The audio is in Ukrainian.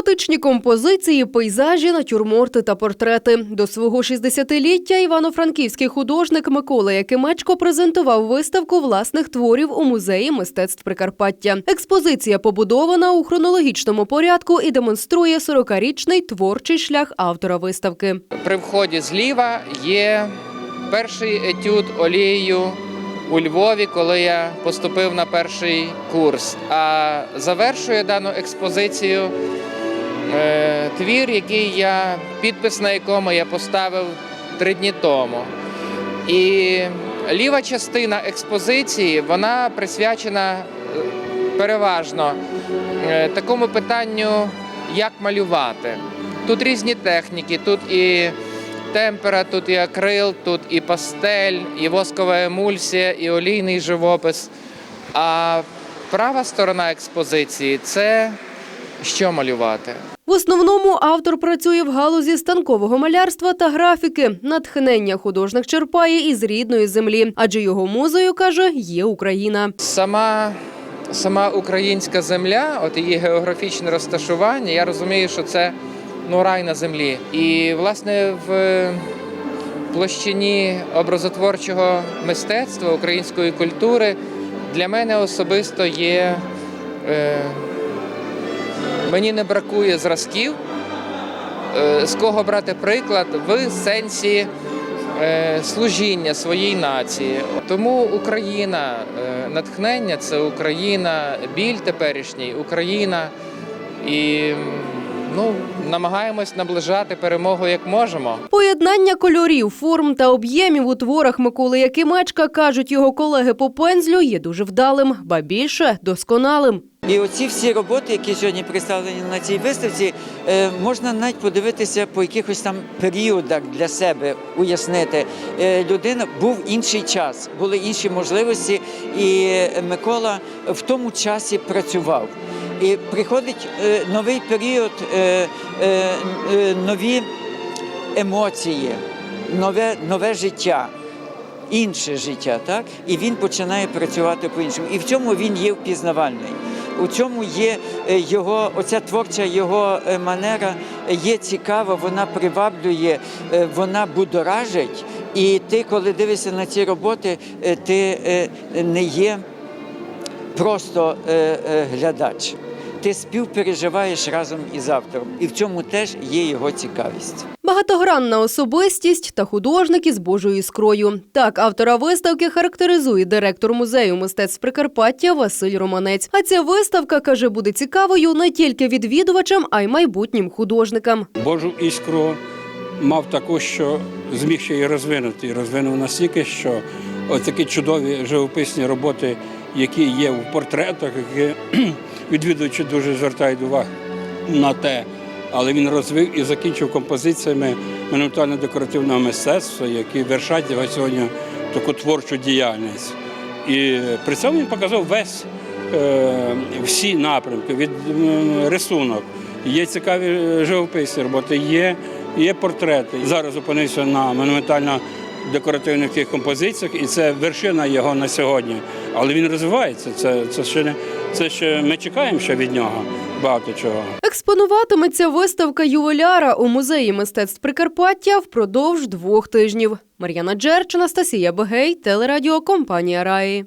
Тематичні композиції, пейзажі, натюрморти та портрети. До свого 60-ліття івано-франківський художник Микола Якимечко презентував виставку власних творів у музеї мистецтв Прикарпаття. Експозиція побудована у хронологічному порядку і демонструє 40-річний творчий шлях автора виставки. При вході зліва є перший етюд олією у Львові, коли я поступив на перший курс. А завершує дану експозицію твір, який я підпис на якому я поставив три дні тому. І ліва частина експозиції вона присвячена е, переважно е, такому питанню, як малювати. Тут різні техніки, тут і темпера, тут і акрил, тут і пастель, і воскова емульсія, і олійний живопис. А права сторона експозиції це що малювати. В основному автор працює в галузі станкового малярства та графіки. Натхнення художник черпає із рідної землі, адже його музою каже, є Україна. Сама, сама українська земля, от її географічне розташування, я розумію, що це ну, рай на землі. І, власне, в площині образотворчого мистецтва, української культури для мене особисто є. Е, мені не бракує зразків, е, з кого брати приклад в сенсі е, служіння своїй нації. Тому Україна, е, натхнення це Україна, біль теперішній, Україна. І ну, намагаємось наближати перемогу як можемо. Поєднання кольорів, форм та об'ємів у творах Миколи Якимечка, кажуть його колеги по пензлю, є дуже вдалим, ба більше досконалим. І оці всі роботи, які сьогодні представлені на цій виставці, е, можна навіть подивитися по якихось там періодах для себе, уяснити. Е, Людина був інший час, були інші можливості, і Микола в тому часі працював. І приходить е, новий період, нові емоції, нове, нове життя. Інше життя, так і він починає працювати по-іншому. І в цьому він є впізнавальний. У цьому є е, його, оця творча його е, манера є цікава, вона приваблює, е, вона будоражить. І ти, коли дивишся на ці роботи, ти не є просто глядач. Ти співпереживаєш разом із автором, і в цьому теж є його цікавість. Багатогранна особистість та художник із Божою іскрою. Так автора виставки характеризує директор музею мистецтв Прикарпаття Василь Романець. А ця виставка каже, буде цікавою не тільки відвідувачам, а й майбутнім художникам. Божу іскру мав таку, що зміг ще її розвинути. І розвинув настільки, що от такі чудові живописні роботи, які є в портретах, які відвідувачі дуже звертають увагу на те. Але він розвив і закінчив композиціями монументально-декоративного мистецтва, які вершать його сьогодні таку творчу діяльність. І при цьому він показав весь е, всі напрямки від рисунок. Є цікаві е, живописні роботи, є, є портрети. Зараз зупинився на монументально-декоративних тих композиціях, і це вершина його на сьогодні. Але він розвивається. Це, це ще не це ще ми чекаємо ще від нього багато чого. Експонуватиметься виставка ювеляра у музеї мистецтв Прикарпаття впродовж двох тижнів. Мар'яна Джерч, Анастасія Бегей, телерадіокомпанія Раї.